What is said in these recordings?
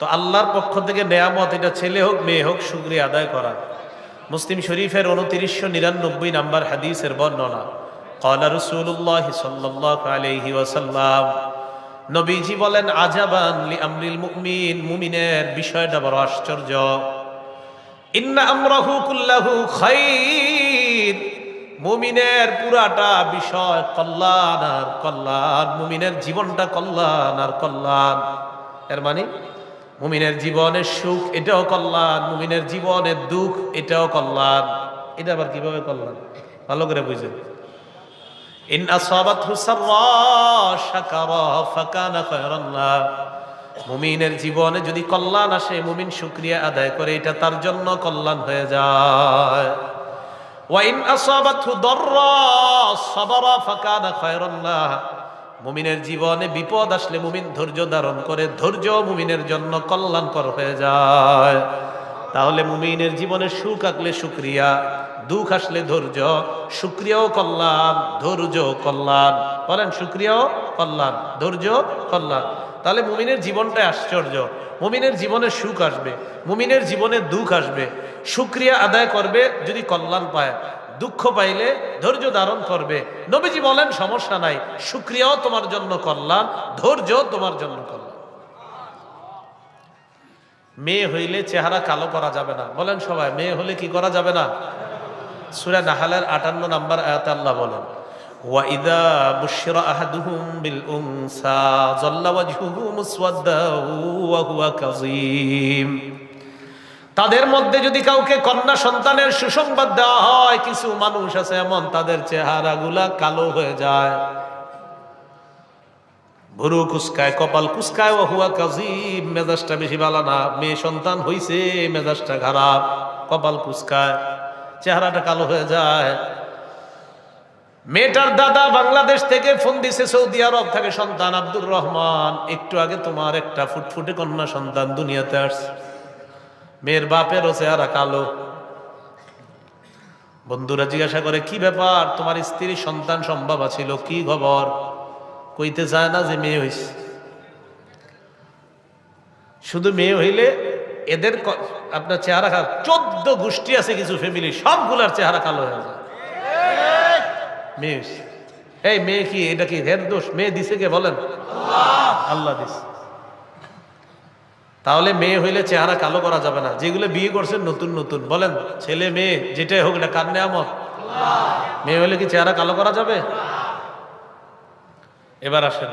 তো আল্লাহর পক্ষ থেকে নেয়ামত, এটা ছেলে হোক, মেয়ে হোক সুক্রিয়া আদায় করা। মুসলিম শরীফের উনতিরিশশো নিরানব্বই নাম্বার হাদিসের বর্ণনা। কলা রসুল্লাহ সাল্লাহ আলহি ওয়াসাল্লাম, নবীজি বলেন, আজাবান লি আমরিল মুকমিন মুমিনের বিষয়টা বড় আশ্চর্য। কুল্লাহু মুমিনের পুরাটা বিষয় কল্যাণ আর কল্যাণ, মুমিনের জীবনটা কল্যাণ আর কল্যাণ। এর মানে মুমিনের জীবনের সুখ, এটাও কল্যাণ। মুমিনের জীবনের দুঃখ, এটাও কল্যাণ। এটা আবার কীভাবে কল্যাণ? ভালো করে বুঝেন। ইন আসাবাতহু সাররা শাকারা ফাকানা খায়রান লা। মুমিনের জীবনে যদি কল্যাণ আসে, মুমিন শুকরিয়া আদায় করে, এটা তার জন্য কল্যাণ হয়ে যায়। ওয়াইন আসাবাতহু দাররা সাবারা ফাকানা খায়রান লা। মুমিনের জীবনে বিপদ আসলে মুমিন ধৈর্য ধারণ করে, ধৈর্য মুমিনের জন্য কল্যাণকর হয়ে যায়। তাহলে মুমিনের জীবনে সুখ আঁকলে শুক্রিয়া দুঃখ আসলে ধৈর্য শুক্রিয়াও কল্যাণ ধৈর্য কল্যাণ। বলেন শুক্রিয়াও কল্যাণ, ধৈর্য কল্যাণ। তাহলে মুমিনের জীবনটাই আশ্চর্য। মুমিনের জীবনে সুখ আসবে, মুমিনের জীবনে দুঃখ আসবে। শুক্রিয়া আদায় করবে যদি কল্যাণ পায়। দুঃখ পাইলে ধৈর্য ধারণ করবে নবীজি বলেন সমস্যা নাই শুক্রিয়াও তোমার জন্য কল্যাণ ধৈর্য তোমার জন্য কল্যাণ মেয়ে হইলে চেহারা কালো করা যাবে না বলেন সবাই মেয়ে হলে কি করা যাবে না সুরা নাহালের আটান্ন নাম্বার আয়াত আল্লাহ বলেন وَإِذَا بُشِّرَ أَحَدُهُم بِالْأُنثَى ظَلَّ وَجْهُهُ مُسْوَدًّا وَهُوَ كَظِيمٌ তাদের মধ্যে যদি কাউকে কন্যা সন্তানের সুসংবাদ দেওয়া হয়, কিছু মানুষ আছে এমন, তাদের চেহারাগুলা কালো হয়ে যায়। ভুরু কুসকায়, কপাল কুসকায় হুয়া কাজিম মেজাজটা বেশি ভালো না। মেয়ে সন্তান হইছে, মেজাজটা খারাপ, কপাল কুসকায়, চেহারাটা কালো হয়ে যায়। মেয়েটার দাদা বাংলাদেশ থেকে ফোন দিছে, সৌদি আরব থেকে, সন্তান আব্দুর রহমান, একটু আগে তোমার একটা ফুটফুটে কন্যা সন্তান দুনিয়াতে আসছে। মেয়ের বাপেরও চেহারা কালো। বন্ধুরা জিজ্ঞাসা করে, কি ব্যাপার? তোমার স্ত্রীর সন্তান সম্ভব ছিল কি খবর? কইতে চায় না যে মেয়ে হইছে। শুধু মেয়ে হইলে এদের আপনার চেহারা খারাপ চোদ্দ গোষ্ঠী আছে কিছু ফ্যামিলি সবগুলার চেহারা কালো হয়ে যায়। মেয়ে। এই মেয়ে কি? এটা কি হের দোষ? মেয়ে দিছে কে বলেন? আল্লাহ দিছে। তাহলে মেয়ে হইলে চেহারা কালো করা যাবে না। যেগুলো বিয়ে করছেন নতুন নতুন। বলেন, ছেলে, মেয়ে, যেটাই হোক না কার নেয়ামত? মেয়ে হইলে কি চেহারা কালো করা যাবে? এবার আসেন।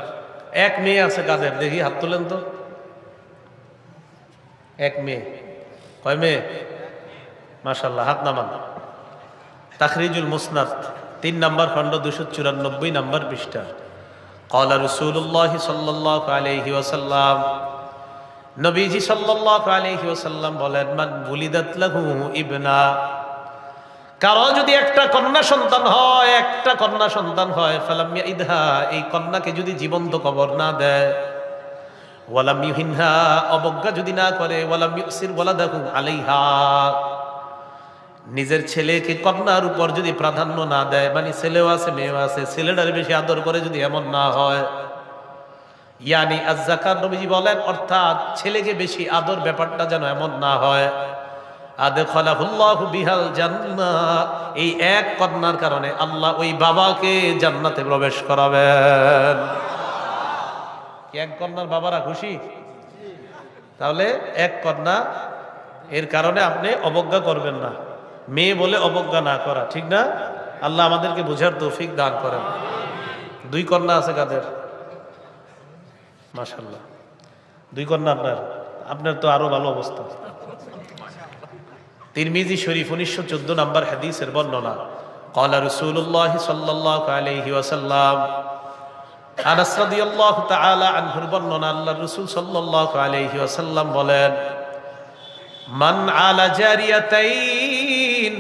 এক মেয়ে আছে কাজের দেখি হাত তুলেন তো। এক মেয়ে। কয় মেয়ে? মাসাল্লাহ হাত নামান। তাখরিজুল মুসনাদ, তিন নম্বর খণ্ড দুশো চুরানব্বই নম্বর পৃষ্ঠা। কলা রসুল্লাহ সাল্লাহ আলহি ওসাল্লাম নবীজি সাল্লাল্লাহু আলাইহি ওয়াসাল্লাম বলেন, মান বুলিদাত লাহু ইবনা। কারও যদি একটা কন্যা সন্তান হয়, একটা কন্যা সন্তান হয়, ফালাম ইদহা এই কন্যাকে যদি জীবন্ত কবর না দেয়, ওয়ালাম ইউহিনহা, অবজ্ঞা যদি না করে, ওয়ালাম ইউসির ওয়ালাদাহু আলাইহা। নিজের ছেলেকে কন্যার উপর যদি প্রাধান্য না দেয় মানে ছেলেও আছে, মেয়েও আছে, ছেলেটার বেশি আদর করে যদি এমন না হয় ইয়ানি আজ্জাকার নবীজি বলেন, অর্থাৎ ছেলেকে বেশি আদর ব্যাপারটা যেন এমন না হয়। বিহাল জান্নাত এই এক কন্যার কারণে আল্লাহ ওই বাবাকে জান্নাতে প্রবেশ করাবেন। এক কন্যার বাবারা খুশি? তাহলে এক কন্যা, এর কারণে আপনি অবজ্ঞা করবেন না। মেয়ে বলে অবজ্ঞা না করা, ঠিক না? আল্লাহ আমাদেরকে বোঝার তৌফিক দান করেন। দুই কন্যা আছে কাদের? মাশাল্লাহ দুই কন্যা আপনার? আপনার তো আরও ভালো অবস্থা। তিরমিজি শরীফ উনিশশো চোদ্দ নম্বর হাদিসের বর্ণনা। কলা রসুল্লাহ সাল্লাহ আলহি বলেন, মান আলা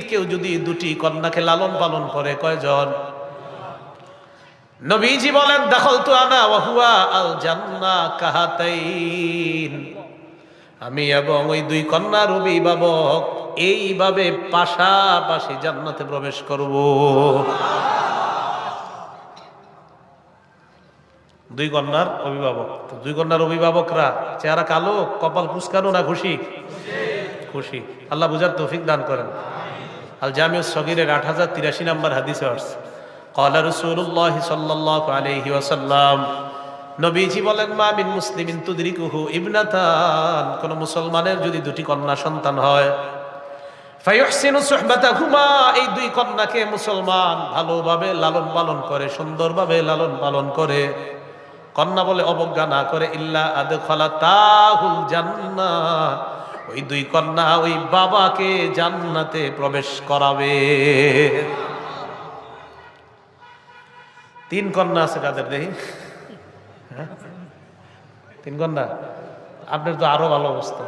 কেউ যদি দুটি কন্যাকে লালন পালন করে, কয়জন? নবীজি বলেন দখল তো আনা ওয়াহুয়া আল জান্না কাহাতাইন। আমি এবং ওই দুই কন্যার অভিভাবক এইভাবে পাশাপাশি জান্নাতে প্রবেশ করব। দুই কন্যার অভিভাবক। তো দুই কন্যার অভিভাবকরা, চেহারা কালো, কপাল কুচকানো না খুশি? খুশি। আল্লাহ বুঝার তৌফিক দান করেন। আল জামিউ সগিরের আট হাজার তিরাশি নম্বর হাদিসে আসছে। কলা রসুল্লাহ সাল্লাহ আলহি ওয়াসাল্লাম নবীজি বলেন, মা বিন মুসলিমিন তুদরিকুহু ইবনাতান। কোন মুসলমানের যদি দুটি কন্যা সন্তান হয় এই দুই কন্যাকে মুসলমান ভালোভাবে লালন পালন করে, সুন্দরভাবে লালন পালন করে। কন্যা বলে অবজ্ঞা না করে, ইল্লা আদখালা তাহুল জান্নাহ। ওই দুই কন্যা ওই বাবাকে জান্নাতে প্রবেশ করাবে। তিন কন্যা আছে কাদের দেখি হ্যাঁ? তিন কন্যা আপনার তো আরো ভালো অবস্থা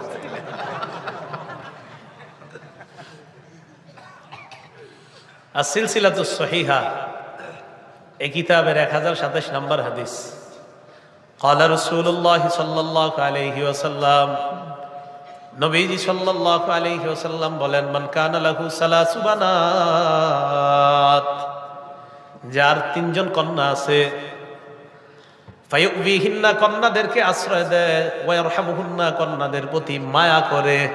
আর সিলসিলা তো সহিহা এই কিতাবের এক হাজার সাতাশ নম্বর হাদিস قال رسول الله صلى الله عليه وسلم নবীজি সাল্লাল্লাহু আলাইহি ওয়াসাল্লাম বলেন মান কানা লাহু সালাসু বানাত যার তিনজন কন্যা আছে। ফায়ুবিহিন্না, কন্যাদেরকে আশ্রয় দেয়। ওয়ারহামুহুন্না কন্যাদের প্রতি মায়া করে।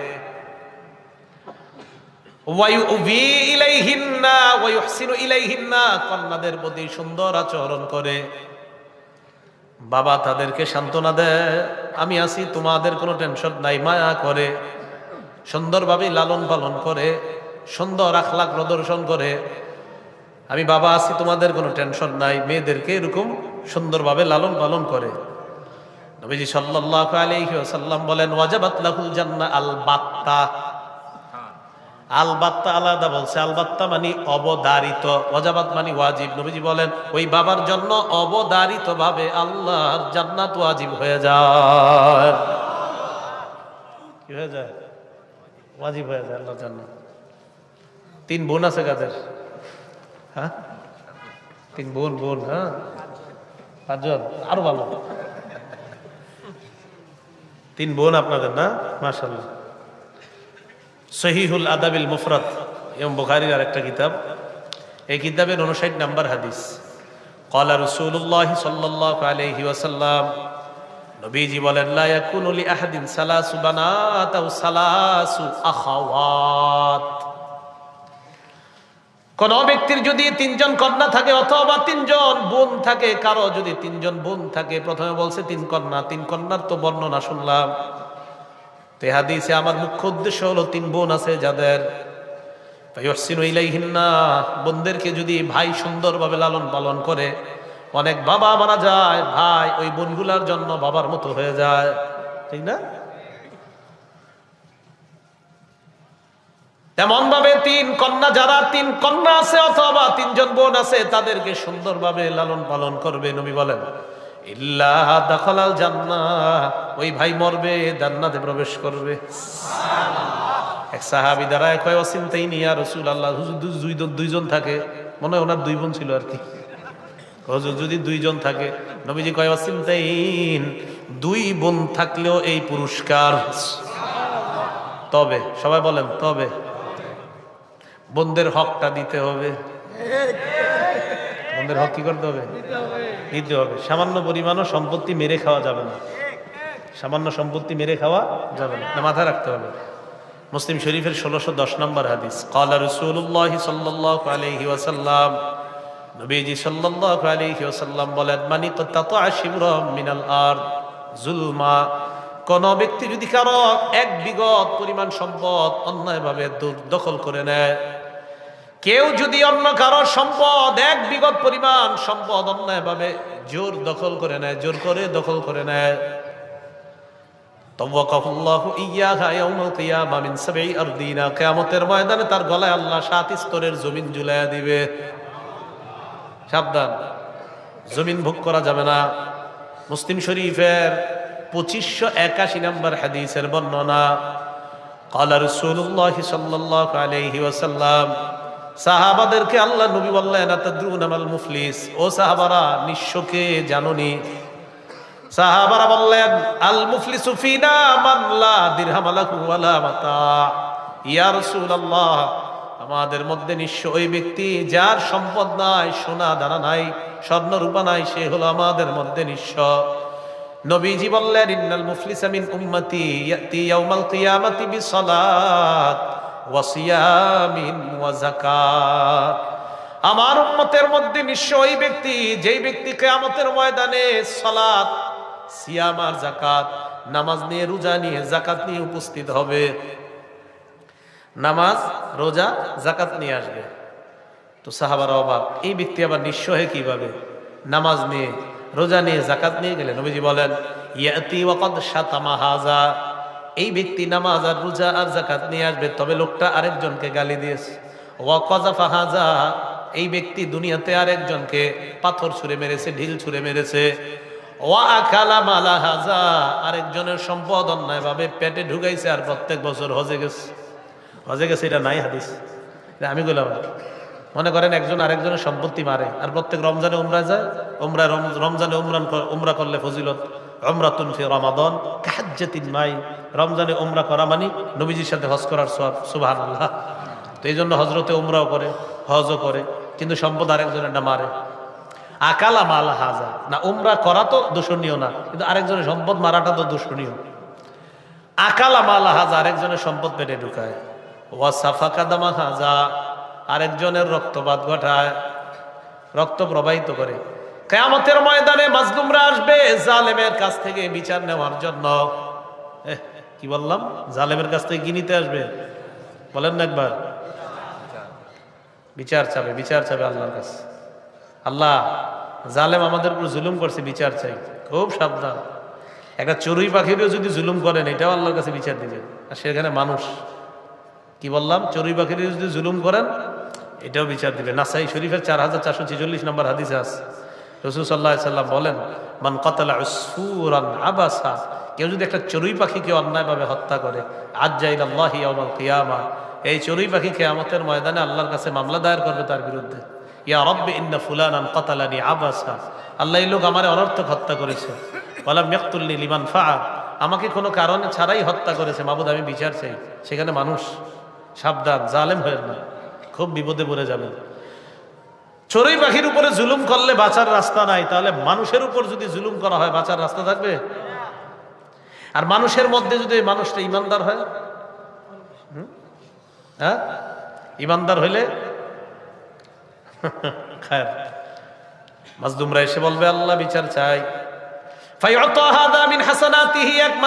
কন্যাদের প্রতি সুন্দর আচরণ করে। বাবা তাদেরকে সান্ত্বনা দেয়, আমি আছি, তোমাদের কোনো টেনশন নাই, মায়া করে। সুন্দরভাবে লালন পালন করে, সুন্দর আখলাক প্রদর্শন করে। আমি বাবা আছি, তোমাদের কোনো টেনশন নাই। মেয়েদেরকে এরকম সুন্দরভাবে লালন পালন করে। নবীজি সাল্লাল্লাহু আলাইহি ওয়াসাল্লাম বলেন, ওয়াজাবাত লাহুল জান্নাহ আল বাত্তা। আলবাত্তা আলাদা বলছে। আলবাত্তা মানে অবদারিত। ওয়াজাবাত মানে ওয়াজিব। নবীজি বলেন, ওই বাবার জন্য অবদারিত ভাবে আল্লাহর জান্নাত ওয়াজিব হয়ে যায়। কি হয়ে যায়? ওয়াজিব হয়ে যায় আল্লাহর জান্নাত। তিন বোন আছে কাদের? হ্যাঁ? তিন বোন বোন হ্যাঁ? পাঁচজন, আরও ভালো। তিন বোন আপনাদের না? মাশাল্লাহ সহিহুল আদাবিল মুফরাত এবং বুখারির আরেকটা কিতাব। এই কিতাবের উনষাট নাম্বার হাদিস। কলা রসুল্লাহ সাল্লাহ আলহি ওয়াসাল্লাম, নবীজি বলেন, লা ইয়াকুনু লি আহাদিন সালাসু বানাত আও সালাসু আখাওয়াত। কোন ব্যক্তির যদি তিনজন কন্যা থাকে অথবা তিনজন বোন থাকে, কারও যদি তিনজন বোন থাকে, প্রথমে বলছে তিন কন্যা, তিন কন্যার তো বর্ণনা শুনলাম। তে হাদিসে আমার মুখ্য উদ্দেশ্য হলো তিন বোন আছে যাদের। বোনদেরকে যদি ভাই সুন্দরভাবে লালন পালন করে, অনেক বাবা মারা যায়, ভাই ওই বোনগুলার জন্য বাবার মতো হয়ে যায়। ঠিক না? তেমন ভাবে তিন কন্যা, যারা তিন কন্যা আছে অথবা তিনজন বোন আছে, তাদেরকে সুন্দরভাবে লালন পালন করবে নবী বলেন। ওই ভাই মরবে প্রবেশ করবে। এক কয় আল্লাহ দুইজন থাকে। মনে হয় ওনার দুই বোন ছিল আর কি। যদি দুইজন থাকে, নবীজি কয় অচিন্তাইন দুই বোন থাকলেও এই পুরস্কার। তবে, সবাই বলেন, তবে। বোনদের হকটা দিতে হবে। বন্ধের হক কি করতে হবে? দিতে হবে। সামান্য পরিমাণও সম্পত্তি মেরে খাওয়া যাবে না। সামান্য সম্পত্তি মেরে খাওয়া যাবে না। মাথায় রাখতে হবে। মুসলিম শরীফের ষোলোশো দশ নম্বর হাদিস। কালা রসুল্লাহ সাল্লাহ আলহি ওয়াসাল্লাম, নবীজি সাল্লাহ আলহি ওয়াসাল্লাম বলেন, মানি তো তাত আশিবর মিনাল আর জুলমা। কোন ব্যক্তি যদি কারও এক বিগত পরিমাণ সম্পদ অন্যায়ভাবে দখল করে নেয় কেউ যদি অন্য কারো সম্পদ এক বিগত পরিমাণ সম্পদ অন্যায়ভাবে জোর দখল করে নেয় জোর করে দখল করে নেয় তওয়াকাহুল্লাহু ইয়াহা ইয়াউমাল কিয়ামা মিন সাবঈ আরদিনা কিয়ামতের ময়দানে তার গলায় আল্লাহ সাত স্তরের জমিন ঝুলাইয়া দিবে সাবধান জমিন ভোগ করা যাবে না মুসলিম শরীফের পঁচিশশো একাশি নম্বর হাদিসের বর্ণনা قال رسول الله صلى الله عليه وسلم সাহাবাদেরকে আল্লাহ নবী বললেন, আতাদরুনা মাল মুফলিস? ও সাহাবারা, নিঃস্বকে জাননি। সাহাবারা বললেন, আল মুফলিসু ফিনা মান লা দিরহাম লাহু ওয়ালা মাতা। ইয়া রাসূলুল্লাহ, আমাদের মধ্যে নিঃস্ব ওই ব্যক্তি যার সম্পদ নাই, সোনা দানা নাই স্বর্ণ রূপা নাই, সে হলো আমাদের মধ্যে নিঃস্ব। নবীজি বললেন, ইন্নাল মুফলিসা মিন উম্মতি ইয়াতি ইয়াউমাল কিয়ামাতি বিসসালাত। আমার উম্মতের মধ্যে ওই ব্যক্তি, যেই ব্যক্তি কিয়ামতের ময়দানে সালাত, সিয়াম আর যাকাত, নামাজ নিয়ে রোজা নিয়ে জাকাত নিয়ে উপস্থিত হবে। নামাজ, রোজা জাকাত নিয়ে আসবে। তো সাহাবার অবাক, এই ব্যক্তি আবার নিঃস্ব হয়ে কীভাবে? নামাজ নিয়ে, রোজা নিয়ে জাকাত নিয়ে গেলে নবীজি বলেন, ইয়াতি ওয়াকাদ শাতামা হাজা। এই ব্যক্তি নামাজ আর রোজা আর জাকাত নিয়ে আসবে, তবে লোকটা আরেকজনকে গালি দিয়েছে। ওয়াকাজাফা হাজা এই ব্যক্তি দুনিয়াতে আরেকজনকে পাথর ছুঁড়ে মেরেছে, ঢিল ছুঁড়ে মেরেছে। আরেকজনের সম্পদ অন্যায়ভাবে পেটে ঢুকাইছে আর প্রত্যেক বছর হজে গেছে। হজে গেছে, এটা নাই হাদিস। এটা আমি বললাম মনে করেন একজন আরেকজনের সম্পত্তি মারে, আর প্রত্যেক রমজানে উমরা যায়, উমরা রম- রমজানে উমরান উমরা করলে ফজিলত। অমরাতুন ফি রমাদন, কাহাজ্জাতিন মাই রমজানে উমরা করা মানে? নবীজির সাথে হজ করার সব সুবাহান আল্লাহ তো এই জন্য হজরতে উমরাও করে, হজও করে, কিন্তু সম্পদ আরেকজনের না মারে। আকালা মালা হাজা। না, উমরা করা তো দূষণীয় না, কিন্তু আরেকজনের সম্পদ মারাটা তো দূষণীয়। আকালা মালা হাজা আরেকজনের সম্পদ পেটে ঢুকায়। ওয়া সাফাকা দামা হাজা, আরেকজনের রক্তপাত ঘটায়। রক্ত প্রবাহিত করে। কেয়ামতের ময়দানে মাজলুমরা আসবে জালেমের কাছ থেকে বিচার নেওয়ার জন্য। কি বললাম? জালেমের কাছ থেকে কি নিতে আসবে? বলেন না একবার। বিচার চাবে বিচার চাবে আল্লাহর কাছে। আল্লাহ, জালেম আমাদের উপর জুলুম করছে, বিচার চাই। খুব সাবধান। একটা চড়ুই পাখিরও যদি জুলুম করেন, এটাও আল্লাহর কাছে বিচার দিবে। আর সেখানে মানুষ, কি বললাম? চড়ুই পাখির যদি জুলুম করেন, এটাও বিচার দিবে। নাসাই শরীফের চার হাজার চারশো ছেচল্লিশ নম্বর হাদিসে আছে। রসুল সাল্লাহ সাল্লাম বলেন, মান কতলা আবাসা কেউ যদি একটা চড়ুই পাখিকে অন্যায়ভাবে হত্যা করে, আজ যাই আল্লাহি আউমাল কিয়ামা, এই চড়ুই পাখি কেয়ামতের ময়দানে আল্লাহর কাছে মামলা দায়ের করবে তার বিরুদ্ধে। ইয়া রব্বে ইন্না ফুলানান কতালানি আবাসা। আল্লাহ এই লোক আমার অনর্থক হত্যা করেছে। বলাম ইয়াক্তুল্লি লিমান ফা আমাকে কোনো কারণে ছাড়াই হত্যা করেছে। মাবুদ, আমি বিচার চাই। সেখানে মানুষ সাবধান, জালেম হয়ে না। খুব বিপদে পড়ে যাবেন চড়ুই পাখির উপরে জুলুম করলে বাঁচার রাস্তা নাই। তাহলে মানুষের উপর যদি জুলুম করা হয়, বাঁচার রাস্তা থাকবে? আর মানুষের মধ্যে যদি মানুষটা ইমানদার হয়? হ্যাঁ? ইমানদার হইলে? খায়ের। মাজলুমরা এসে বলবে, আল্লাহ বিচার চাই। এক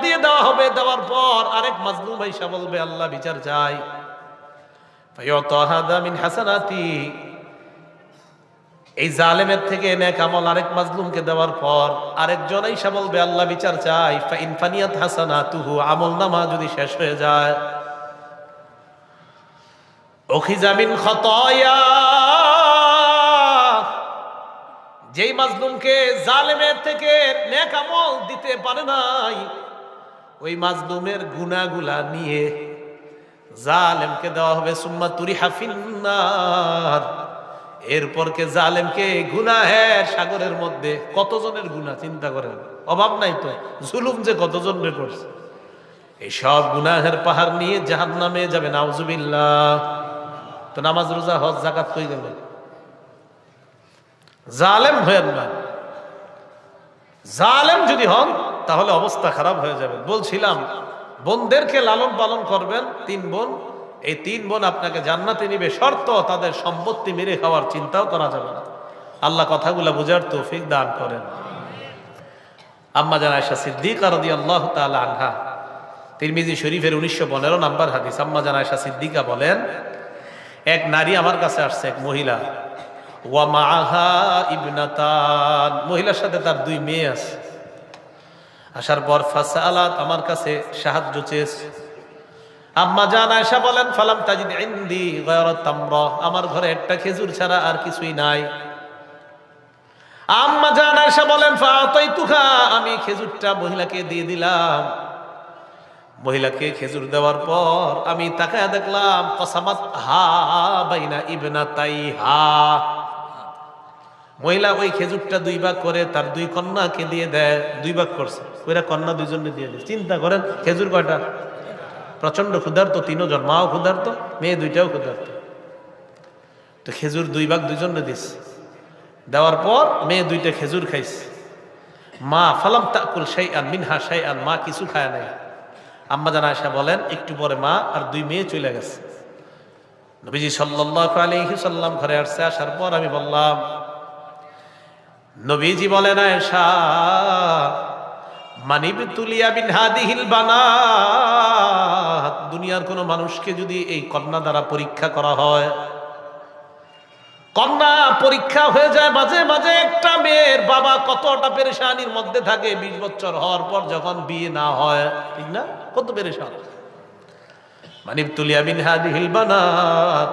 দিয়ে দেওয়া হবে। দেওয়ার পর মাজলুম বলবে, আল্লাহ বিচার চাই। এই জালেমের থেকে নেক আমল আরেক মাজলুমকে দেওয়ার পর আরেকজন এসে বলবে, আল্লাহ বিচার চাই। ফাইন ফানিয়াত হাসানাতুহু, আমল নামা যদি শেষ হয়ে যায়। অখিজামিন খতয়া। যেই মাজলুমকে জালেমের থেকে নেক আমল দিতে পারে নাই, ওই মাজলুমের গুনাগুলা নিয়ে জালেমকে দেওয়া হবে, সুম্মা তুরি হাফিন্নার এরপর কে জালেমকে গুনাহের সাগরের মধ্যে কতজনের গুনাহ, চিন্তা করেন। অভাব নাই তো, জুলুম যে কতজন করছে। এই সব গুনাহের পাহাড় নিয়ে জাহান নামে যাবে, নাউজুবিল্লাহ। তো নামাজ, রোজা, হজ জাকাত কই গেল? জালেম হয়েন না। জালেম যদি হন, তাহলে অবস্থা খারাপ হয়ে যাবে। বলছিলাম, বোনদেরকে লালন পালন করবেন, তিন বোন। এই তিন বোন আপনাকে জান্নাতে নিবে, শর্ত, তাদের সম্পত্তি মেরে খাওয়ার চিন্তাও করা যাবে না। আল্লাহ কথাগুলো বুঝার তৌফিক দান করেন। আম্মা জান আয়সা সিদ্দিকা আল্লাহ তাআলা আনহা, তিরমিজি শরীফের উনিশশো পনেরো নাম্বার হাদিস। আম্মা জান আয়সা সিদ্দিকা বলেন, এক নারী আমার কাছে আসছে, এক মহিলা। ওয়া মাহা ইবনাতান, মহিলার সাথে তার দুই মেয়ে আছে। আসার পর ফাসালাত আমার কাছে সাহায্য চেয়েছে। আম্মা জান আয়সা বলেন, ফালাম তাজিদ ইন্দি গয়রাত তামরা। আমার ঘরে একটা খেজুর ছাড়া আর কিছুই নাই। আম্মা জান আয়সা বলেন ফাতাইতুহা আমি খেজুরটা মহিলাকে দিয়ে দিলাম। মহিলাকে খেজুর দেওয়ার পর আমি তাকায় দেখলাম, কসামাত হা বাইনা ইবনা তাই হা মহিলা ওই খেজুরটা দুই ভাগ করে তার দুই কন্যাকে দিয়ে দেয়, দুই ভাগ করছে। ওইরা কন্যা দুইজনে দিয়ে দেয়। চিন্তা করেন, খেজুর কয়টা? প্রচণ্ড ক্ষুধার্ত তিনজন মাও ক্ষুধার্ত, মেয়ে দুইটাও ক্ষুধার্ত। তো খেজুর দুই ভাগ দুইজনে দিস দেওয়ার পর মেয়ে দুইটা খেজুর খাইছে। মা, ফালাম তাকুল সেই আন মিনহা সেই আন মা কিছু খায় নাই। আম্মা জানা আয়সা বলেন, একটু পরে মা আর দুই মেয়ে চলে গেছে। নবীজি সাল্লাল্লাহু আলাইহি সাল্লাম ঘরে আসছে, আসার পর আমি বললাম, নবীজি বলেন আয়েশা মানিব তুলিয়া বিন হাদিহিল বানাত দুনিয়ার কোনো মানুষকে যদি এই কন্যা দ্বারা পরীক্ষা করা হয়, কন্যা পরীক্ষা হয়ে যায়, মাঝে মাঝে একটা মেয়ের বাবা কতটা পেরেশানির মধ্যে থাকে, বিশ বছর হওয়ার পর যখন বিয়ে না হয়, ঠিক না? কত পেরেশান। মানিব তুলিয়া বিন হাদিহিল বানাত।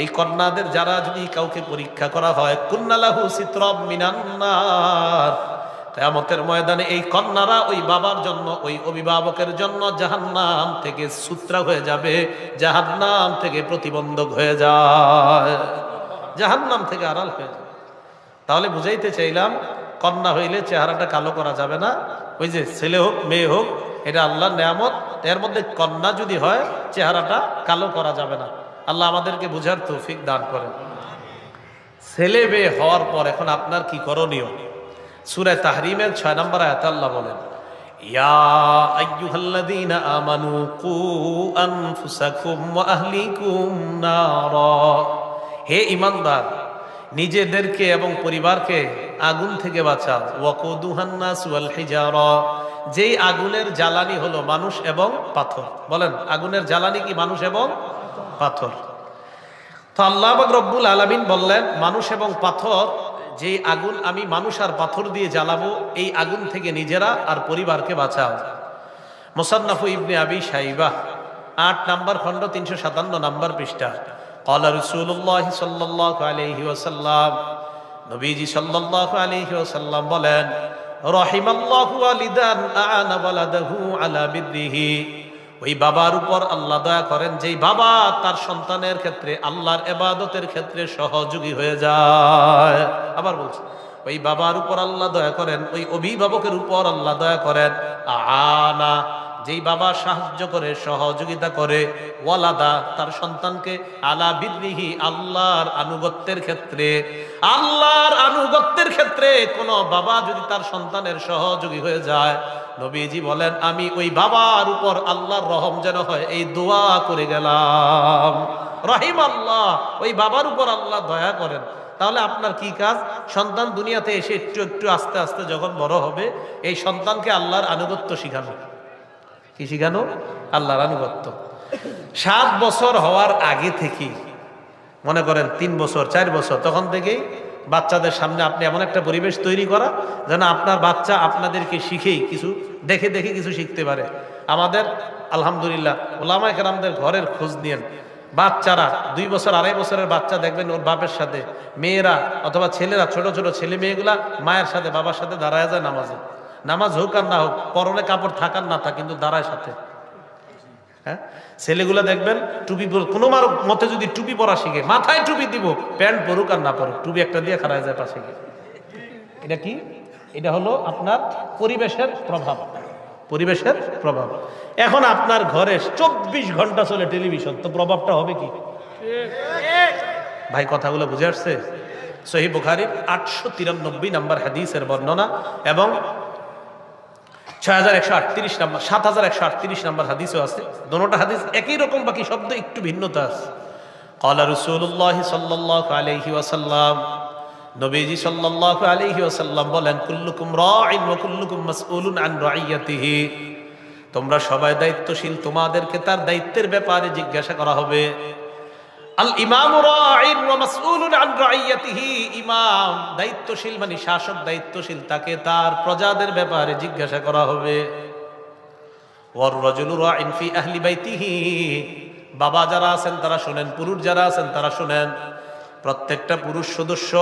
এই কন্যাদের যারা যদি কাউকে পরীক্ষা করা হয় কুন্নালাহু সিত্রব মিনান্নার কেয়ামতের ময়দানে এই কন্যারা ওই বাবার জন্য, ওই অভিভাবকের জন্য জাহান্নাম থেকে সূত্রা হয়ে যাবে, জাহান্নাম থেকে প্রতিবন্ধক হয়ে যায়, জাহান্নাম থেকে আড়াল হয়ে যায় তাহলে বুঝাইতে চাইলাম, কন্যা হইলে চেহারাটা কালো করা যাবে না, ওই যে ছেলে হোক, মেয়ে হোক, এটা আল্লাহর নেয়ামত, এর মধ্যে কন্যা যদি হয়, চেহারাটা কালো করা যাবে না। আল্লাহ আমাদেরকে বুঝার তৌফিক দান করেন। ছেলে মেয়ে হওয়ার পর এখন আপনার কি করণীয়? সুরায় তাহরিমের ছয় নম্বর আয়াত আল্লাহ বলেন, ইয়া আইয়ুহাল্লাযীনা আমানু কু আনফুসাকুম ওয়া আহলিকুম হে ইমানদার নিজেদেরকে এবং পরিবারকে আগুন থেকে বাঁচাও। ওয়াকুদুহান নাস ওয়াল হিজারা, যেই আগুনের জ্বালানি হলো মানুষ এবং পাথর। বলেন, আগুনের জ্বালানি কি মানুষ এবং পাথর? তো আল্লাহ রব্বুল আলামিন বললেন, মানুষ এবং পাথর যে আগুন আমি মানুষ আর পাথর দিয়ে জ্বালাবো, এই আগুন থেকে নিজেরা আর পরিবারকে বাঁচাও। মোসান্নাফু ইবনে আবি সাইবাহ আট নাম্বার খণ্ড, তিনশো সাতান্ন নাম্বার পৃষ্ঠা। কলা রসুল্লাহ সাল্লাহ আলহি ওসাল্লাম নবীজি সাল্লাহ আলহি ওসাল্লাম বলেন, রহিমাল্লাহু আলিদান আনা বালাদাহু আলা বিদ্রিহি ওই বাবার উপর আল্লাহ দয়া করেন, যেই বাবা তার সন্তানের ক্ষেত্রে আল্লাহর এবাদতের ক্ষেত্রে সহযোগী হয়ে যায়। আবার বলছি, ওই বাবার উপর আল্লাহ দয়া করেন, ওই অভিভাবকের উপর আল্লাহ দয়া করেন। আনা যেই বাবা সাহায্য করে, সহযোগিতা করে, ওয়ালাদা তার সন্তানকে, আলা বিদ্রিহি আল্লাহর আনুগত্যের ক্ষেত্রে, আল্লাহর আনুগত্যের ক্ষেত্রে কোন বাবা যদি তার সন্তানের সহযোগী হয়ে যায়, নবীজি বলেন, আমি ওই বাবার উপর আল্লাহর রহম যেন হয়, এই দোয়া করে গেলাম। রহিম আল্লাহ, ওই বাবার উপর আল্লাহ দয়া করেন। তাহলে আপনার কি কাজ? সন্তান দুনিয়াতে এসে একটু একটু আস্তে আস্তে যখন বড় হবে, এই সন্তানকে আল্লাহর আনুগত্য শিখানো। কি শিখানো? আল্লাহর আনুগত্য। সাত বছর হওয়ার আগে থেকেই, মনে করেন তিন বছর, চার বছর, তখন থেকেই বাচ্চাদের সামনে আপনি এমন একটা পরিবেশ তৈরি করা যেন আপনার বাচ্চা আপনাদেরকে শিখেই কিছু, দেখে দেখে কিছু শিখতে পারে। আমাদের, আলহামদুলিল্লাহ ওলামা কেরামদের ঘরের খোঁজ নিয়েন। বাচ্চারা, দুই বছর, আড়াই বছরের বাচ্চা দেখবেন ওর বাপের সাথে। মেয়েরা অথবা ছেলেরা, ছোট ছোট ছেলে মেয়েগুলা মায়ের সাথে, বাবার সাথে দাঁড়ায় যায় নামাজে। নামাজ হোক আর না হোক, পরনে কাপড় থাকার না থাক, কিন্তু দাঁড়ায় সাথে। হ্যাঁ? ছেলেগুলো দেখবেন, টুপি কোনো মার মতে যদি টুপি পরা শিখে, মাথায় টুপি দিব, প্যান্ট পরুক আর না পরুক, টুপি একটা দিয়ে খারায় যায়, পাশে এটা কি? এটা হলো আপনার পরিবেশের প্রভাব। পরিবেশের প্রভাব। এখন আপনার ঘরে চব্বিশ ঘণ্টা চলে টেলিভিশন, তো প্রভাবটা হবে কি? ভাই, কথাগুলো বুঝে আসছে? সহি বুখারির আটশো তিরানব্বই নাম্বার হাদিসের বর্ণনা এবং ছয় হাজার একশো নাম্বার, সাত হাজার হাদিসও আছে। হাদিস বাকি শব্দ একটু ভিন্নতা আছে। ওয়াসাল্লাম বলেন, কুল্লুকুম তোমরা সবাই দায়িত্বশীল, তোমাদেরকে তার দায়িত্বের ব্যাপারে জিজ্ঞাসা করা হবে। আল ইমাম ইমাম দায়িত্বশীল মানে শাসক দায়িত্বশীল, তাকে তার প্রজাদের ব্যাপারে জিজ্ঞাসা করা হবে। বাবা যারা আছেন, তারা শুনেন, পুরুষ যারা আছেন, তারা শুনেন। প্রত্যেকটা পুরুষ সদস্য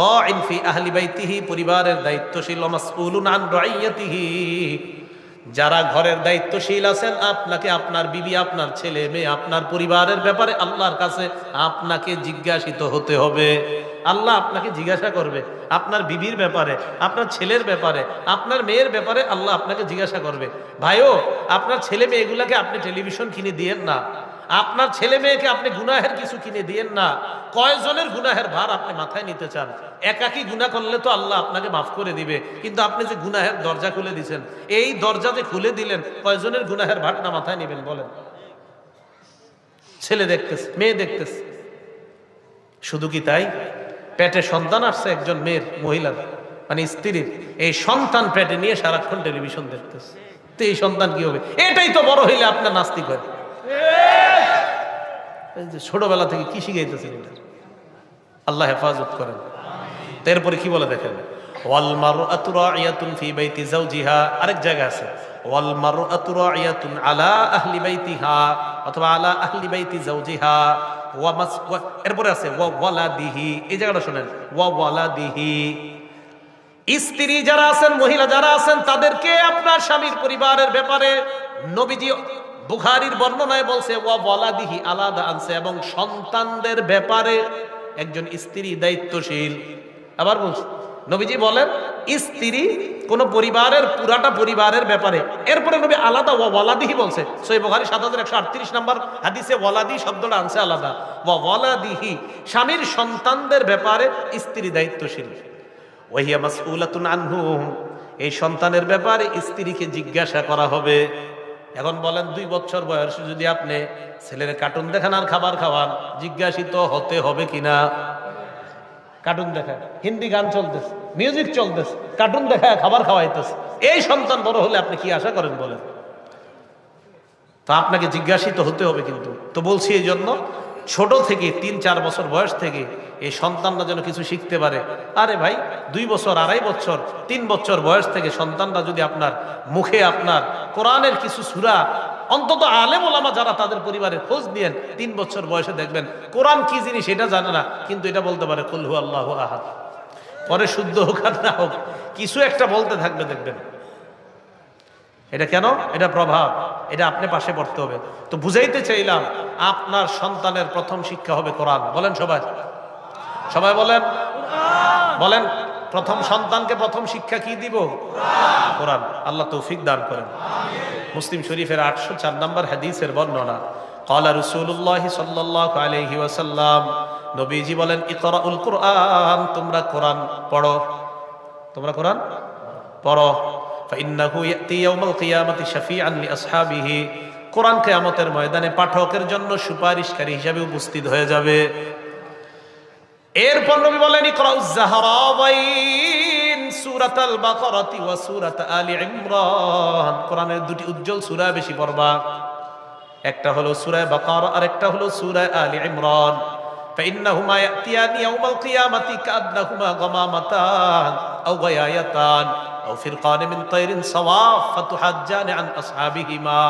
রাইন ফি আহলি বাইতিহি, পরিবারের দায়িত্বশীল। ওয়া মাসউলুন আন রাইয়াতিহি যারা ঘরের দায়িত্বশীল আছেন, আপনাকে আপনার বিবি, আপনার ছেলে, মেয়ে, আপনার পরিবারের ব্যাপারে আল্লাহর কাছে আপনাকে জিজ্ঞাসিত হতে হবে। আল্লাহ আপনাকে জিজ্ঞাসা করবে আপনার বিবির ব্যাপারে, আপনার ছেলের ব্যাপারে, আপনার মেয়ের ব্যাপারে আল্লাহ আপনাকে জিজ্ঞাসা করবে। ভাইও, আপনার ছেলে মেয়েগুলাকে আপনি টেলিভিশন কিনে দিয়েন না। আপনার ছেলে মেয়েকে আপনি গুনাহের কিছু কিনে দিয়েন না। কয়জনের গুনাহের ভার আপনি মাথায় নিতে চান? একাকি গুনাহ করলে তো আল্লাহ আপনাকে মাফ করে দিবে। কিন্তু আপনি যে গুনাহের দরজা খুলে দিছেন এই দরজা যে খুলে দিলেন, কয়জনের গুনাহের ভারটা মাথায় নেবেন বলেন? ছেলে দেখতেছে, মেয়ে দেখতেছে। শুধু কি তাই? পেটে সন্তান আসছে একজন মেয়ের, মহিলার মানে স্ত্রীর। এই সন্তান পেটে নিয়ে সারাক্ষণ টেলিভিশন দেখতেছে। তো এই সন্তান কি হবে? এটাই তো বড় হইলে আপনার নাস্তিক হয়। ছোটবেলা থেকে কি শিখাইতেছেন এটা? আল্লাহ হেফাজত করেন। এরপরে কি বলে দেখেন? ওয়াল বাইতি যাওজিহা। আরেক জায়গা আছে। ওয়াল মারআতু রাইয়াতুন আলা অথবা আলা ওয়া এরপরে আছে এই জায়গাটা স্ত্রী যারা আছেন, মহিলা যারা আছেন, তাদেরকে আপনার স্বামীর পরিবারের ব্যাপারে নবীজি বুখারির বর্ণনায় বলছে, ওয়া ওয়ালাদিহি আলাদা আনছে এবং সন্তানদের ব্যাপারে একজন স্ত্রী দায়িত্বশীল। আবার বলছে, নবীজি বলেন, স্ত্রী কোন পরিবারের, পুরাটা পরিবারের ব্যাপারে। এরপরে নবী আলাদা, ওয়া ওয়ালাদিহি বলছে সই বুখারি সাত হাজার একশো আটত্রিশ নম্বর হাদিসে ওয়ালাদি শব্দটা আনছে আলাদা। ওয়া ওয়ালাদিহি, স্বামীর সন্তানদের ব্যাপারে স্ত্রী দায়িত্বশীল। ওয়াহিয়া মাসউলাতুন আনহু, এই সন্তানের ব্যাপারে স্ত্রীকে জিজ্ঞাসা করা হবে। এখন বলেন দুই বছর বয়সে যদি আপনি ছেলের কার্টুন দেখান আর খাবার খাওয়ান, জিজ্ঞাসিত হতে হবে কিনা? কার্টুন দেখা হিন্দি গান চলতেছে মিউজিক চলতেছে, কার্টুন দেখা খাবার খাওয়াইতেছে। এই সন্তান বড় হলে আপনি কি আশা করেন বলেন? তো আপনাকে জিজ্ঞাসিত হতে হবে কিন্তু। তো বলছি এই জন্য ছোট থেকে তিন, চার বছর বয়স থেকে এই সন্তানরা যেন কিছু শিখতে পারে। আরে ভাই, দুই বছর, আড়াই বছর, তিন বছর বয়স থেকে সন্তানরা যদি আপনার মুখে আপনার কোরআনের কিছু সুরা, অন্তত আলেম ওলামা যারা তাদের পরিবারের খোঁজ নিয়েন, তিন বছর বয়সে দেখবেন, কোরআন কি জিনিস এটা জানে না, কিন্তু এটা বলতে পারে কুলহু আল্লাহ আহাদ। পরে শুদ্ধ হোক আর না হোক, কিছু একটা বলতে থাকবে দেখবেন। এটা কেন? এটা প্রভাব। এটা আপনি পাশে পড়তে হবে। তো বুঝাইতে চাইলাম, আপনার সন্তানের প্রথম শিক্ষা হবে কোরআন। বলেন সবাই। সবাই বলেন। বলেন, প্রথম সন্তানকে প্রথম শিক্ষা কি দিব? কোরআন। আল্লাহ তৌফিক দান করেন। মুসলিম শরীফের আটশো চার নম্বর হাদিসের বর্ণনা। কলা রসুল্লাহ সাল্লাহ আলহি নবীজি বলেন, ইকরাউল কোরআন, তোমরা কোরআন পড়ো। তোমরা কোরআন পড়ো। فإنه يأتي يوم القيامة شفيعا لأصحابه কোরআন কিয়ামতের ময়দানে পাঠকের জন্য সুপারিশকারী হিসাবে উপস্থিত হয়ে যাবে এরপর নবী বলেন ইকরাউজ জাহরাবাইন সূরাতাল বাকারাতি ওয়া সূরাত আলি ইমরান কোরআনের দুটি উজ্জ্বল সূরা বেশি পড়বা একটা হলো সূরা বাকারা আর একটা হলো সূরা আলি ইমরান فإنهما يأتيان يوم القيامة كأنهما غمامتان أو غيايتان أو فرقان من طير صواف فتحجان عن أصحابهما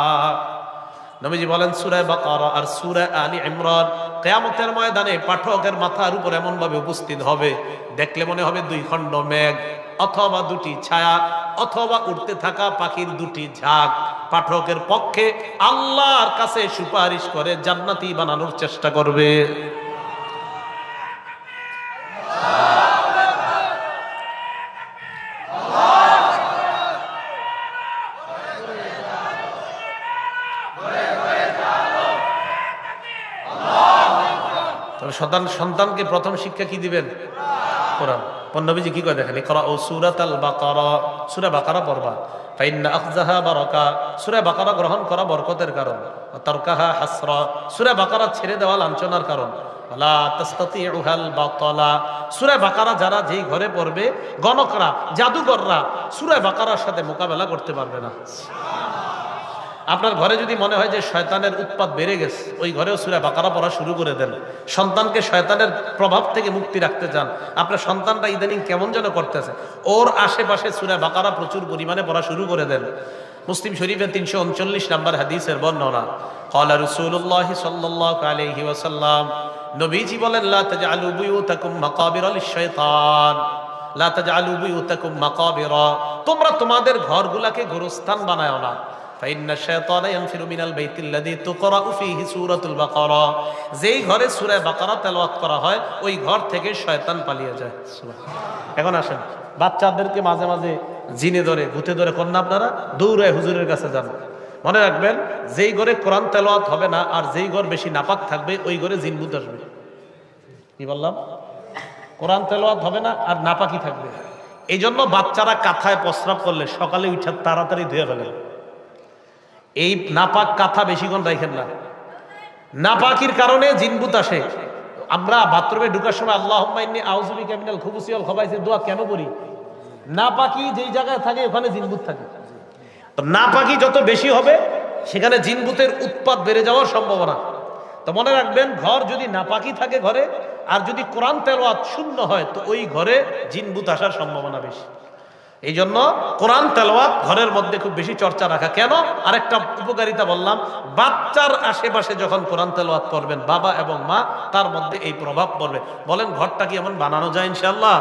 নবীজি বলেন সুরায় বাকারা আর সুরায় আলী ইমরান কেয়ামতের ময়দানে পাঠকের মাথার উপর এমন ভাবে উপস্থিত হবে দেখলে মনে হবে দুই খণ্ড মেঘ অথবা দুটি ছায়া অথবা উঠতে থাকা পাখির দুটি ঝাঁক পাঠকের পক্ষে আল্লাহর কাছে সুপারিশ করে জান্নাতি বানানোর চেষ্টা করবে সন্তান সন্তানকে প্রথম শিক্ষা কি দিবেন? কোরআন। পন্নবীজি কি করে দেখেন? করা ও সুরাত আল সুরা বাকারা পড়বা। বাকারা গ্রহণ করা বরকতের কারণ। ছেড়ে দেওয়া কারণ। সূরা বাকারা যারা যেই ঘরে পড়বে, গণকরা সূরা বাকারার সাথে মোকাবেলা করতে পারবে না। আপনার ঘরে যদি মনে হয় যে শয়তানের উৎপাত বেড়ে গেছে, ওই ঘরেও সুরা বাকারা পড়া শুরু করে দেন। সন্তানকে শয়তানের প্রভাব থেকে মুক্তি রাখতে চান আপনার সন্তানটা ইদানিং কেমন যেন করতেছে। ওর আশেপাশে সুরা বাকারা প্রচুর পরিমাণে পড়া শুরু করে দেন। মুসলিম শরীফের তিনশো উনচল্লিশ নাম্বার হাদিসের বর্ণনা কলা রসুল্লাহ সাল্লাহ আলহি নবীজি বলেন, লা তাজআলু বুয়ুতাকুম মাকাবিরা মাকাবিরা, তোমরা তোমাদের ঘরগুলাকে গোরস্থান বানায় না। فإن الشيطان ينفر من البيت الذي تقرأ فيه سورة البقرة যেই ঘরে সূরা বাকারা তেলাওয়াত করা হয় ওই ঘর থেকে শয়তান পালিয়ে যায় সুবহানাল্লাহ। এখন আসেন বাচ্চাদেরকে মাঝে মাঝে জিনে ধরে ভূতে ধরে কন্যা আপনারা দৌড়ায় হুজুরের কাছে যান মনে রাখবেন যেই ঘরে কোরআন তেলাওয়াত হবে না আর যেই ঘর বেশি নাপাক থাকবে ওই ঘরে জিন ভূত আসবে কি বললাম কোরআন তেলাওয়াত হবে না আর নাপাকি থাকবে এই জন্য বাচ্চারা কাঁথায় প্রস্রাব করলে সকালে উঠে তাড়াতাড়ি ধুয়ে ফেলে এই নাপাক কাঁথা বেশিক্ষণ রাখেন না। নাপাকির কারণে জিনবুত আসে। আমরা বাথরুমে ঢুকার সময় আল্লাহ আউজুবি ক্যামিনাল খুবুসিয়াল খবাইছে দোয়া কেন করি? নাপাকি যেই জায়গায় থাকে ওখানে জিনবুত থাকে। তো নাপাকি যত বেশি হবে, সেখানে জিনবুতের উৎপাদ বেড়ে যাওয়ার সম্ভাবনা। তো মনে রাখবেন, ঘর যদি নাপাকি থাকে ঘরে, আর যদি কোরআন তেলাওয়াত শূন্য হয়, তো ওই ঘরে জিনবুত আসার সম্ভাবনা বেশি। এই জন্য কোরআন তেলাওয়াত ঘরের মধ্যে খুব বেশি চর্চা রাখা। কেন? আরেকটা উপকারিতা বললাম, বাচ্চার আশেপাশে যখন কোরআন তেলাওয়াত করবেন, বাবা এবং মা, তার মধ্যে এই প্রভাব পড়বে। বলেন, ঘরটা কি এমন বানানো যায় ইনশাল্লাহ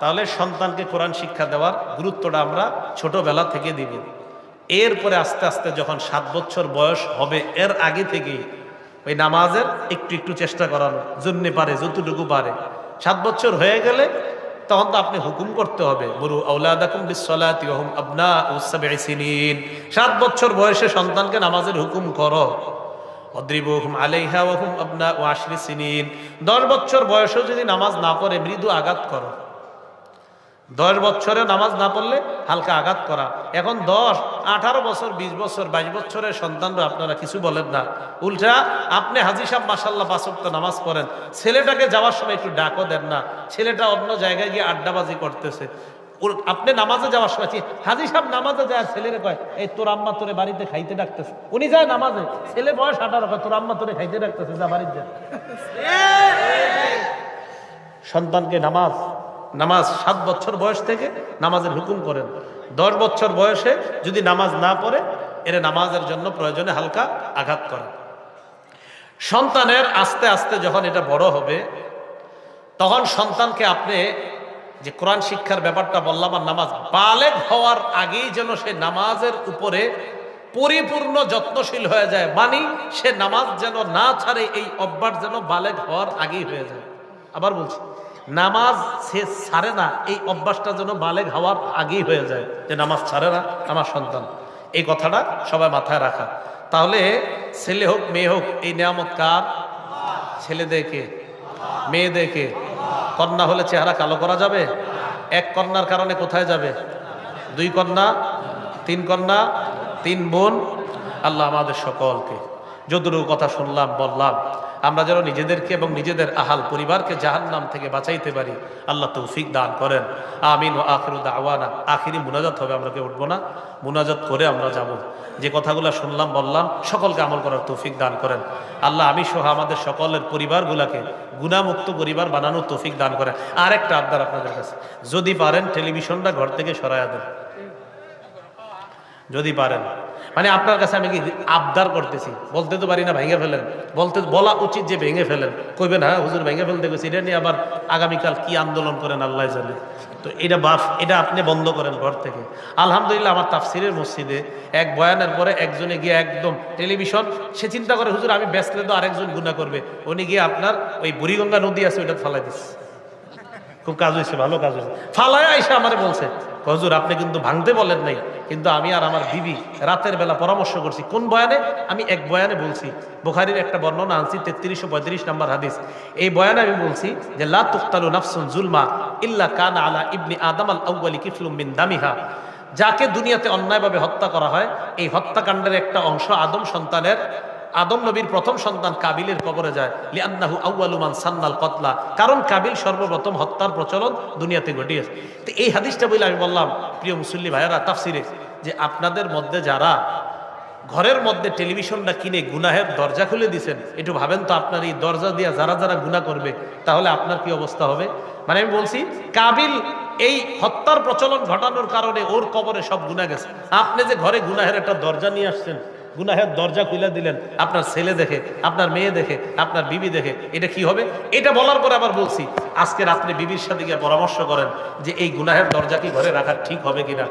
তাহলে সন্তানকে কোরআন শিক্ষা দেওয়ার গুরুত্বটা আমরা ছোটবেলা থেকে দিব। এরপরে আস্তে আস্তে যখন সাত বছর বয়স হবে, এর আগে থেকেই ওই নামাজের একটু একটু চেষ্টা করানো, জন্য পারে, যতটুকু পারে। সাত বছর হয়ে গেলে তখন তো আপনি হুকুম করতে হবে, বরু আউলাদাকুম বিসসালাতি ওয়া হুম আবনা উসাবঈ সাত বছর বয়সে সন্তানকে নামাজের হুকুম করো। অদ্রিবহুম আলাইহা ওয়া হুম আবনা ও আশরি সিনিন। দশ বছর বয়সেও যদি নামাজ না পড়ে, মৃদু আঘাত করো। দশ বছরে নামাজ না পড়লে হালকা আঘাত করা। এখন দশ আঠারো বছর বিশ বছর বাইশ বছরের সন্তানরা আপনারা কিছু বলেন না। উল্টা আপনি হাজি সাহেব মাসাল্লাহ বাসক্ত নামাজ পড়েন। ছেলেটাকে যাওয়ার সময় একটু ডাকও দেন না। ছেলেটা অন্য জায়গায় গিয়ে আড্ডাবাজি করতেছে। আপনি নামাজে যাওয়ার সময় কি, হাজি সাহেব নামাজে যায় ছেলেরে কয় এই তোর আম্মা তোরে বাড়িতে খাইতে ডাকতেছে। উনি যায় নামাজে। ছেলে বয়স আঠারো কয় তোর আম্মা তোরে খাইতে ডাকতেছে যা বাড়িতে যা। সন্তানকে নামাজ নামাজ সাত বছর বয়স থেকে নামাজের হুকুম করেন। দশ বছর বয়সে যদি নামাজ না পড়ে, এর নামাজের জন্য প্রয়োজনে হালকা আঘাত করেন সন্তানের আস্তে আস্তে যখন এটা বড় হবে, তখন সন্তানকে আপনি যে কোরআন শিক্ষার ব্যাপারটা বললাম আর নামাজ বালেগ হওয়ার আগেই যেন সে নামাজের উপরে পরিপূর্ণ যত্নশীল হয়ে যায়, মানি সে নামাজ যেন না ছাড়ে, এই অভ্যাস যেন বালেগ হওয়ার আগেই হয়ে যায়। আবার বলছি নামাজ সে ছাড়ে না, এই অভ্যাসটা যেন বালেগ হওয়ার আগেই হয়ে যায় যে নামাজ ছাড়ে না, আমার সন্তান। এই কথাটা সবাই মাথায় রাখা। তাহলে ছেলে হোক, মেয়ে হোক, এই নিয়ামত কার? ছেলে দেখে মেয়ে দেখে কন্যা হলে চেহারা কালো করা যাবে? এক কন্যার কারণে কোথায় যাবে? দুই কন্যা, তিন কন্যা, তিন বোন। আল্লাহ আমাদের সকলকে যদুরু কথা শুনলাম, বললাম আমরা যেন নিজেদেরকে এবং নিজেদের আহাল পরিবারকে জাহান নাম থেকে বাঁচাইতে পারি। আল্লাহ তৌফিক দান করেন। আমিন ও আখিরু দাওয়ানা। আখিরি মুনাজাত হবে, আমরা কেউ উঠবো না। মুনাজাত করে আমরা যাব। যে কথাগুলো শুনলাম, বললাম, সকলকে আমল করার তৌফিক দান করেন। আল্লাহ আমি সহ আমাদের সকলের পরিবারগুলোকে গুণামুক্ত পরিবার বানানোর তৌফিক দান করেন। আর একটা আবদার আপনাদের কাছে। যদি পারেন, টেলিভিশনটা ঘর থেকে সরাইয়া দেন। যদি পারেন। মানে আপনার কাছে আমি কি আবদার করতেছি? বলতে তো পারি না, ভেঙে ফেলেন। বলতে, বলা উচিত যে ভেঙে ফেলেন। কইবেন হ্যাঁ হুজুর, ভেঙে ফেলতে গেছি। এটা নিয়ে আবার আগামীকাল কি আন্দোলন করেন, আল্লাহ জানে। তো এটা বাফ, এটা আপনি বন্ধ করেন ঘর থেকে। আলহামদুলিল্লাহ, আমার তাফসিরের মসজিদে এক বয়ানের পরে একজনে গিয়ে একদম টেলিভিশন, সে চিন্তা করে, হুজুর, আমি ব্যস্ত, তো আরেকজন গুণা করবে। উনি গিয়ে আপনার ওই বুড়িগঙ্গা নদী আছে ওইটা ফালাই দিচ্ছে খুব কাজ হয়েছে, ভালো কাজ হয়েছে। ফালায় আইসা আমারে বলছে হজুর, আপনি কিন্তু ভাঙতে বলেন নাই, কিন্তু আমি আর আমার বিবি রাতের বেলা পরামর্শ করছি। কোন বয়ানে? আমি এক বয়ানে বলছি। বুখারির একটা বর্ণনা আনছি, তেত্রিশশো পঁয়ত্রিশ নম্বর হাদিস। এই বয়ানে আমি বলছি যে, লা তুক্তালু নাফসুন জুলমা ইল্লা কান আলা ইবনি আদম আল আউ্বালি কিফলুম মিন দামিহা। যাকে দুনিয়াতে অন্যায়ভাবে হত্যা করা হয়, এই হত্যাকাণ্ডের একটা অংশ আদম সন্তানের আদম নবীর প্রথম সন্তান কাবিলের কবরে যায়। আউয়ালুমান সান্নাল কতলা। কারণ কাবিল সর্বপ্রথম হত্যার প্রচলন দুনিয়াতে ঘটিয়েছে। তো এই হাদিসটা বলে আমি বললাম, প্রিয় মুসল্লি ভাইয়েরা, তাফসিরে, যে আপনাদের মধ্যে যারা ঘরের মধ্যে টেলিভিশনটা কিনে গুনাহের দরজা খুলে দিছেন, একটু ভাবেন তো আপনার এই দরজা দিয়ে যারা যারা গুনাহ করবে, তাহলে আপনার কি অবস্থা হবে? মানে আমি বলছি, কাবিল এই হত্যার প্রচলন ঘটানোর কারণে ওর কবরে সব গুনাহ গেছে। আপনি যে ঘরে গুনাহের একটা দরজা নিয়ে আসছেন গুনাহের দরজা খুলে দিলেন। আপনার ছেলে দেখে, আপনার মেয়ে দেখে, আপনার বিবি দেখে, এটা কি হবে? এটা বলার পরে আবার বলছি, আজকে রাত্রে বিবির সাথে গিয়ে পরামর্শ করেন যে এই গুনাহের দরজা কি ঘরে রাখা ঠিক হবে কিনা।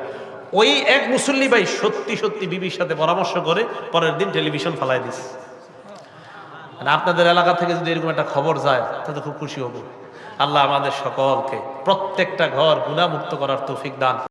ওই এক মুসল্লি ভাই সত্যি সত্যি বিবির সাথে পরামর্শ করে পরের দিন টেলিভিশন ফালাই দিস। আর আপনাদের এলাকা থেকে যদি এরকম একটা খবর যায় তাতে খুব খুশি হব। আল্লাহ আমাদের সকলকে প্রত্যেকটা ঘর গুণামুক্ত করার তৌফিক দান।